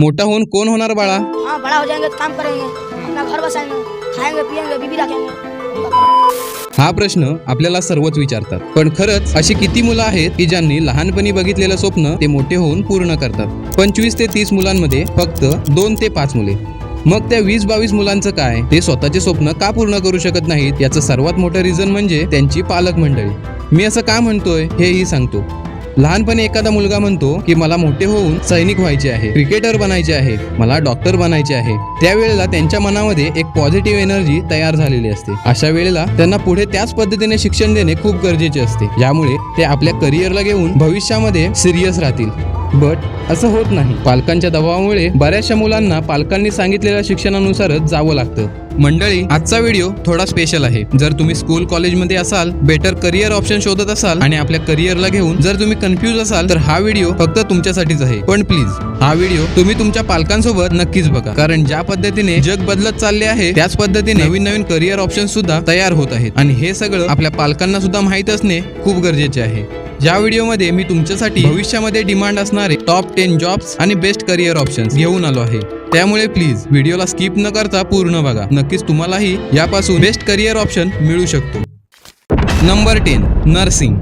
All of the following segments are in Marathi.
मोठा होऊन कोण होणार बाळा? हाँ बड़ा हो जाएंगे तो काम करेंगे अपना घर बसाएंगे खाएंगे पिएंगे बीबी रखेंगे हा प्रश्न आपल्याला सर्वच विचारतात. पण खरंच अशी किती मुलं आहेत की ज्यांनी लहानपणी बघितलेलं स्वप्न ते मोठे होऊन पूर्ण करतात? पंचवीस ते तीस मुलांमध्ये फक्त दोन ते पाच मुले. मग त्या वीस बावीस मुलांचं काय? ते स्वतःचे स्वप्न का पूर्ण करू शकत नाहीत? याचं सर्वात मोठं रिझन म्हणजे त्यांची पालक मंडळी. मी असं का म्हणतोय हेही सांगतो. लहानपणी एखादा मुलगा म्हणतो की मला मोठे होऊन सैनिक व्हायचे आहे क्रिकेटर बनायचे आहे मला डॉक्टर बनायचे आहे. त्यावेळेला त्यांच्या मनामध्ये एक पॉझिटिव्ह एनर्जी तयार झालेली असते. अशा वेळेला त्यांना पुढे त्याच पद्धतीने शिक्षण देणे खूप गरजेचे असते. यामुळे ते आपल्या करिअरला घेऊन भविष्यामध्ये सिरियस राहतील. बट असं होत नाही. पालकांच्या दबावामुळे बऱ्याचशा मुलांना पालकांनी सांगितलेल्या शिक्षणानुसारच जावं लागतं. मंडळी आजचा व्हिडिओ थोडा स्पेशल आहे. जर तुम्ही स्कूल कॉलेजमध्ये असाल बेटर करिअर ऑप्शन शोधत असाल आणि आपल्या करिअरला घेऊन जर तुम्ही कन्फ्यूज असाल तर हा व्हिडिओ फक्त तुमच्यासाठीच आहे. पण प्लीज हा व्हिडिओ तुम्ही तुमच्या पालकांसोबत नक्कीच बघा. कारण ज्या पद्धतीने जग बदलत चालले आहे त्याच पद्धतीने नवीन नवीन करिअर ऑप्शन सुद्धा तयार होत आहेत. आणि हे सगळं आपल्या पालकांना सुद्धा माहीत असणे खूप गरजेचे आहे. या व्हिडिओमध्ये मी तुमच्यासाठी भविष्यामध्ये डिमांड असणारे टॉप टेन जॉब्स आणि बेस्ट करिअर ऑप्शन्स घेऊन आलो आहे त्यामुळे प्लीज व्हिडिओला स्किप न करता पूर्ण बघा. नक्कीच तुम्हालाही यापासून बेस्ट करिअर ऑप्शन मिळू शकतो. नंबर टेन नर्सिंग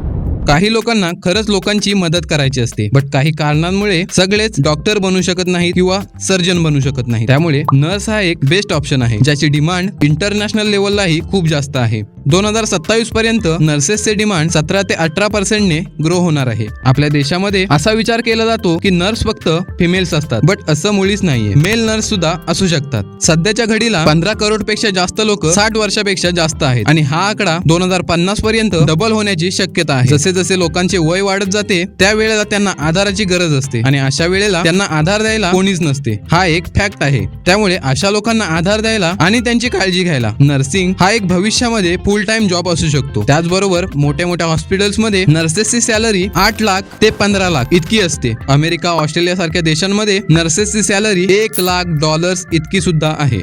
काही लोकांना खरंच लोकांची मदत करायची असते. बट काही कारणांमुळे सगळेच डॉक्टर बनू शकत नाहीत किंवा सर्जन बनू शकत नाही त्यामुळे नर्स हा एक बेस्ट ऑप्शन आहे ज्याची डिमांड इंटरनॅशनल लेवललाही खूप जास्त आहे. दोन हजार सत्तावीस पर्यंत नर्सेसचे डिमांड सतरा ते अठरा पर्सेंटने ग्रो होणार आहे. आपल्या देशामध्ये असा विचार केला जातो की नर्स फक्त फिमेल्स असतात. बट असं मुळीच नाहीये. मेल नर्स सुद्धा असू शकतात. सध्याच्या घडीला पंधरा करोडपेक्षा जास्त लोक साठ वर्षापेक्षा जास्त आहेत. आणि हा आकडा दोन हजार पन्नास पर्यंत डबल होण्याची शक्यता आहे. जसे जसे लोकांचे वय वाढत जाते त्यावेळेला त्यांना आधाराची गरज असते. आणि अशा वेळेला त्यांना आधार द्यायला कोणीच नसते. हा एक फॅक्ट आहे. त्यामुळे अशा लोकांना आधार द्यायला आणि त्यांची काळजी घ्यायला नर्सिंग हा एक भविष्यामध्ये फुल टाइम जॉब असू शकतो. त्याचबरोबर मोठ्या मोठ्या हॉस्पिटल्समध्ये नर्सेसची सॅलरी आठ लाख ते पंधरा लाख इतकी असते. अमेरिका ऑस्ट्रेलिया सारख्या देशांमध्ये नर्सेसची सॅलरी एक लाख डॉलर्स इतकी सुद्धा आहे.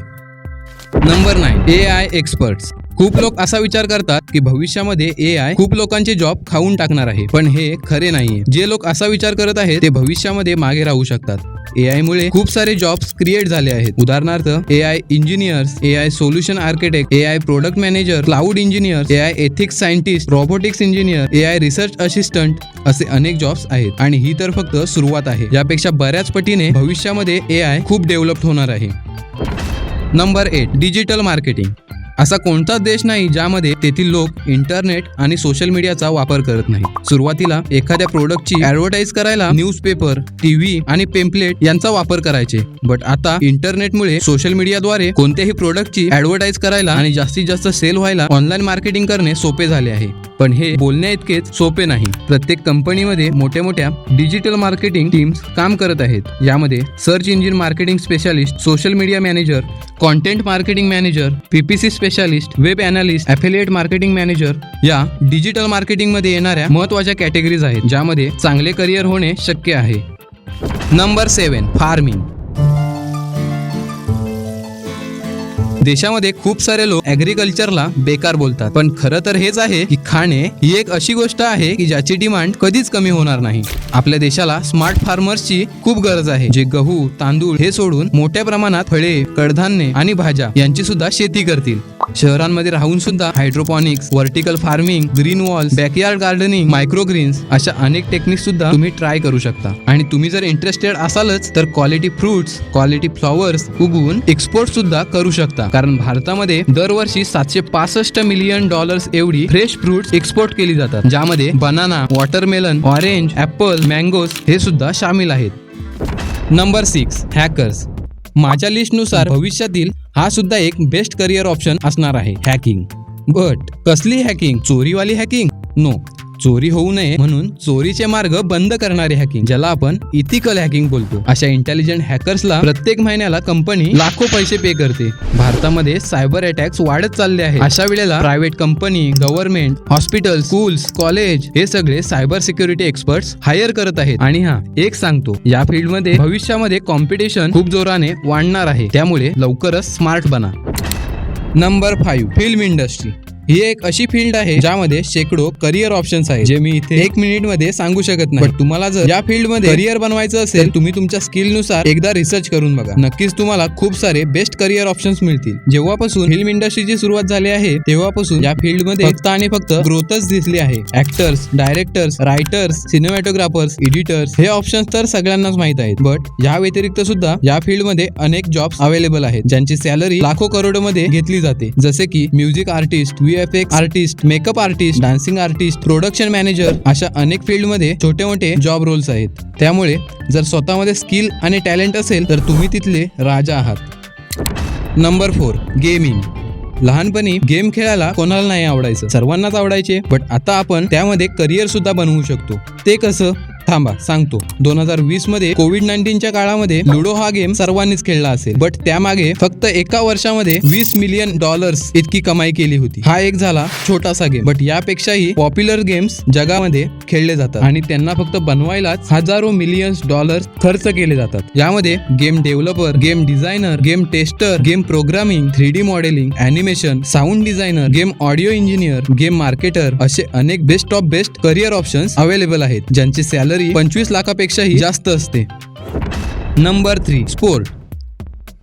Number nine A I experts खूप लोक असा विचार करतात की भविष्यामध्ये ए आय खूप लोकांचे जॉब खाऊन टाकणार आहे. पण हे खरे नाहीये. जे लोक असा विचार करत आहेत ते भविष्यामध्ये मागे राहू शकतात. ए आय मुळे खूप सारे जॉब्स क्रिएट झाले आहेत. उदाहरणार्थ A I engineers A I solution architect A I product manager cloud engineer A I ethics scientist robotics engineer A I research assistant असे अनेक जॉब्स आहेत. आणि ही तर फक्त सुरुवात आहे. यापेक्षा बऱ्याच पटीने भविष्यामध्ये ए आय खूप डेव्हलप होणार आहे. नंबर एट डिजिटल मार्केटिंग असा कोणताच देश नाही ज्यामध्ये तेथील लोक इंटरनेट आणि सोशल मीडियाचा वापर करत नाही सुरुवातीला एखाद्या प्रोडक्टची ऍडव्हर्टाईज करायला न्यूजपेपर टीव्ही आणि पेम्पलेट यांचा वापर करायचे. बट आता इंटरनेटमुळे सोशल मीडियाद्वारे कोणत्याही प्रोडक्टची ऍडव्हर्टाईज करायला आणि जास्तीत जास्त सेल व्हायला ऑनलाईन मार्केटिंग करणे सोपे झाले आहे. पण हे बोलण्या इतकेच सोपे नाही. प्रत्येक कंपनीमध्ये मोठ्या मोठ्या डिजिटल मार्केटिंग टीम्स काम करत आहेत. यामध्ये search engine marketing specialist social media manager content marketing manager PPC specialist web analyst affiliate marketing manager या डिजिटल मार्केटिंगमध्ये येणाऱ्या महत्त्वाच्या कॅटेगरीज आहेत ज्यामध्ये चांगले करिअर होणे शक्य आहे. Number seven farming. देशामध्ये खूप सारे लोक ऍग्रिकल्चरला बेकार बोलतात. पण खरं तर हेच आहे की खाणे ही एक अशी गोष्ट आहे की ज्याची डिमांड कधीच कमी होणार नाही. आपल्या देशाला स्मार्ट फार्मर्सची खूप गरज आहे. जे गहू तांदूळ हे सोडून मोठ्या प्रमाणात फळे कडधान्य आणि भाज्या यांची सुद्धा शेती करतील. शहरांमध्ये राहून सुद्धा hydroponics vertical farming green walls backyard gardening microgreens अशा अनेक टेक्निक सुद्धा तुम्ही ट्राय करू शकता. आणि तुम्ही जर इंटरेस्टेड असालच तर क्वालिटी फ्रुट्स क्वालिटी फ्लॉवर्स उगवून एक्सपोर्ट सुद्धा करू शकता. कारण भारतामध्ये दरवर्षी सातशे पासष्ट मिलियन डॉलर्स एवढी फ्रेश फ्रुट्स एक्सपोर्ट केली जातात. ज्यामध्ये banana watermelon orange apple mangoes हे सुद्धा सामील आहेत. नंबर सिक्स हॅकर्स माझ्या लिस्टनुसार भविष्यातील हा सुद्धा एक बेस्ट करिअर ऑप्शन असणार आहे. हॅकिंग बट कसली हॅकिंग चोरीवाली हॅकिंग नो चोरी होऊ नये म्हणून चोरीचे मार्ग बंद करणारे हॅकिंग ज्याला आपण इथिकल हॅकिंग बोलतो. अशा इंटेलिजंट हॅकर्सला प्रत्येक महिन्याला कंपनी लाखो पैसे पे करते. भारतामध्ये सायबर अटॅक्स वाढत चालले आहे अशा वेळेला private company government hospital schools college हे सगळे सायबर सिक्युरिटी एक्सपर्ट्स हायर करत आहेत. आणि हा एक सांगतो या फील्डमध्ये भविष्यामध्ये कॉम्पिटिशन खूप जोराने वाढणार आहे. त्यामुळे लवकरच स्मार्ट बना. नंबर फाईव्ह फिल्म इंडस्ट्री ही एक अशी फील्ड आहे ज्यामध्ये शेकडो करिअर ऑप्शन्स आहेत जे मी इथे एक मिनिटमध्ये सांगू शकत नाही. पण तुम्हाला जर या फील्डमध्ये करिअर बनवायचं असेल तुम्ही तुमच्या स्किलनुसार एकदा रिसर्च करून बघा. नक्कीच तुम्हाला खूप सारे बेस्ट करिअर ऑप्शन्स मिळतील. जेव्हापासून फिल्म इंडस्ट्रीची सुरुवात झाली आहे तेव्हापासून या फील्डमध्ये फक्त आणि फक्त ग्रोथच दिसली आहे. Actors directors writers cinematographers editors हे ऑप्शन्स तर सगळ्यांनाच माहीत आहेत. बट या व्यतिरिक्त सुद्धा या फील्डमध्ये अनेक जॉब्स अवेलेबल आहेत ज्यांची सॅलरी लाखो करोडमध्ये घेतली जाते. जसे की music artist VFX artist makeup artist dancing artist production manager अशा अनेक फील्डमध्ये छोटे मोठे जॉब रोल्स आहेत. त्यामुळे जर स्वतःमध्ये स्किल आणि टॅलेंट असेल तर तुम्ही तिथले राजा आहात. नंबर फोर गेमिंग लहानपणी गेम खेळायला कोणाला नाही आवडायचं. सर्वांनाच आवडायचे बट आता आपण त्यामध्ये करिअर सुद्धा बनवू शकतो. ते कसं? थांबा सांगतो. दोन हजार वीसमध्ये कोविड नाईन्टीनच्या काळामध्ये लुडो हा गेम सर्वांनीच खेळला असेल. बट त्यामागे फक्त एका वर्षामध्ये वीस मिलियन डॉलर्स इतकी कमाई केली होती. हा एक झाला छोटासा गेम. बट यापेक्षाही पॉप्युलर गेम्स जगामध्ये खेळले जातात. आणि त्यांना फक्त बनवायलाच हजारो मिलियन्स डॉलर्स खर्च केले जातात. यामध्ये game developer game designer game tester game programming three D modelling animation sound designer game audio engineer game marketer असे अनेक best of best career options available आहेत ज्यांची सॅलरी पंचवीस लाखापेक्षाही जास्त असते. नंबर थ्री स्पोर्ट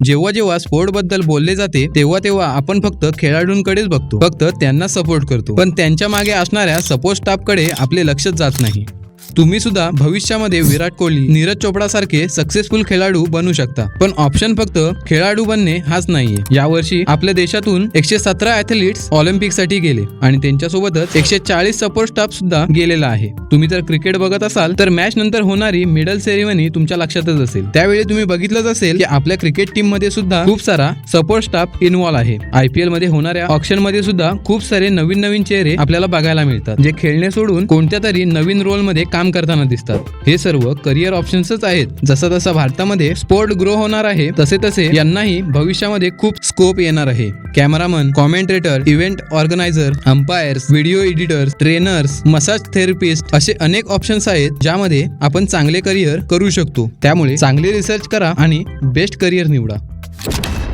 जेव्हा जेव्हा स्पोर्टबद्दल बोलले जाते तेव्हा तेव्हा आपण फक्त खेळाडूंकडेच बघतो. फक्त त्यांना सपोर्ट करतो. पण त्यांच्या मागे असणाऱ्या सपोर्ट स्टाफकडे आपले लक्षच जात नाही. तुम्ही सुद्धा भविष्यामध्ये विराट कोहली नीरज चोपडा सारखे सक्सेसफुल खेळाडू बनू शकता. पण ऑप्शन फक्त खेळाडू बनणे हाच नाहीये. यावर्षी आपल्या देशातून एकशे सतरा ऍथलीट्स ऑलिम्पिकसाठी गेले आणि त्यांच्यासोबतच एकशे चाळीस सपोर्ट स्टाफ सुद्धा गेलेला आहे. तुम्ही जर क्रिकेट बघत असाल तर मॅच नंतर होणारी मेडल सेरेमनी तुमच्या लक्षातच असेल. त्यावेळी तुम्ही बघितलंच असेल की आपल्या क्रिकेट टीममध्ये सुद्धा खूप सारा सपोर्ट स्टाफ इन्व्हॉल्व आहे. आयपीएलमध्ये होणाऱ्या ऑप्शनमध्ये सुद्धा खूप सारे नवीन नवीन चेहरे आपल्याला बघायला मिळतात जे खेळणे सोडून कोणत्या तरी नवीन रोलमध्ये काम काम करताना दिसतात. हे सर्व करिअर ऑप्शन्सच आहेत. जसा तसा भारतामध्ये स्पोर्ट ग्रो होणार आहे तसे तसे यांनाही भविष्यामध्ये खूप स्कोप येणार आहे. Cameraman commentator event organiser umpires video editors trainers massage therapist असे अनेक ऑप्शन्स आहेत ज्यामध्ये आपण चांगले करिअर करू शकतो. त्यामुळे चांगले रिसर्च करा आणि बेस्ट करिअर निवडा.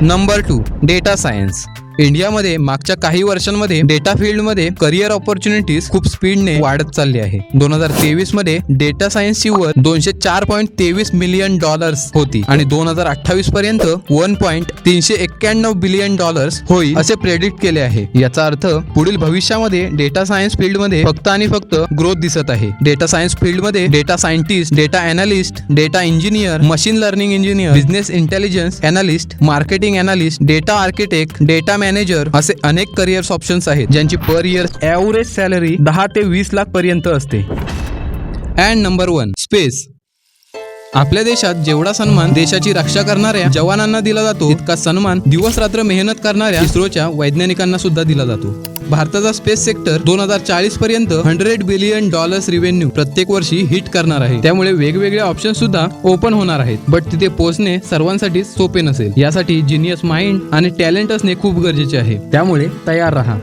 नंबर टू डेटा सायन्स इंडियामध्ये मागच्या काही वर्षांमध्ये डेटा फील्डमध्ये करिअर ऑपॉर्च्युनिटीज खूप स्पीडने वाढत चालली आहे. दोन हजार तेवीसमध्ये डेटा सायन्सची वर दोनशे चार पॉईंट तेवीस मिलियन डॉलर्स होती आणि दोन हजार अठ्ठावीस पर्यंत वन पॉईंट तीनशे एक्क्याण्णव बिलियन डॉलर्स होईल असे प्रेडिक्ट केले आहे. याचा अर्थ पुढील भविष्यामध्ये डेटा सायन्स फील्डमध्ये फक्त आणि फक्त ग्रोथ दिसत आहे. डेटा सायन्स फील्डमध्ये data scientist data analyst data engineer machine learning engineer business intelligence analyst marketing analyst data architect data manager असे अनेक करिअर्स ऑप्शन्स आहेत ज्यांची पर इयर ॲव्हरेज सॅलरी दहा ते वीस लाख पर्यंत असते. अँड नंबर वन स्पेस आपल्या देशात जेवढा सन्मान देशाची रक्षा करणाऱ्या जवानांना दिला जातो तितका सन्मान दिवस रात्र मेहनत करणाऱ्या इस्रोच्या वैज्ञानिकांना सुद्धा दिला जातो. भारताचा स्पेस सेक्टर दोन हजार चाळीस पर्यंत हंड्रेड बिलियन डॉलर्स रिव्हेन्यू प्रत्येक वर्षी हिट करणार आहे. त्यामुळे वेगवेगळे ऑप्शन सुद्धा ओपन होणार आहेत. बट तिथे पोहोचणे सर्वांसाठी सोपे नसेल. यासाठी जिनियस माइंड आणि टॅलेंट असणे खूप गरजेचे आहे. त्यामुळे तयार राहा.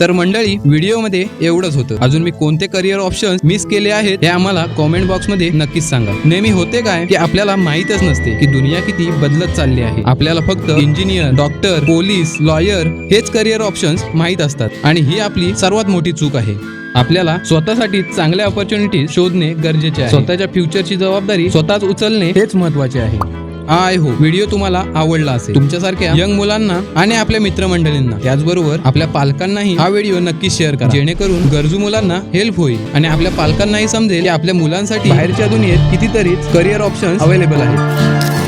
तर मंडळी व्हिडिओमध्ये एवढंच होतं. अजून मी कोणते करिअर ऑप्शन्स मिस केले आहेत हे आम्हाला कॉमेंट बॉक्समध्ये नक्कीच सांगा. नेहमी होते काय की आपल्याला माहीतच नसते की दुनिया किती बदलत चालली आहे. आपल्याला फक्त इंजिनियर डॉक्टर पोलीस लॉयर हेच करिअर ऑप्शन्स माहीत असतात. आणि ही आपली सर्वात मोठी चूक आहे. आपल्याला स्वतःसाठी चांगल्या ऑपॉर्च्युनिटी शोधणे गरजेचे आहे. स्वतःच्या फ्युचरची जबाबदारी स्वतःच उचलणे हेच महत्त्वाचे आहे. आय हो. व्हिडिओ तुम्हाला आवडला असेल. तुमच्यासारख्या यंग मुलांना आणि आपल्या मित्रमंडळींना. त्याचबरोबर आपल्या पालकांनाही हा व्हिडिओ नक्की शेअर करा. जेणेकरून गरजू मुलांना हेल्प होईल आणि आपल्या पालकांनाही समजेल की आपल्या मुलांसाठी बाहेरच्या दुनियेत कितीतरी करिअर ऑप्शन्स अवेलेबल आहेत.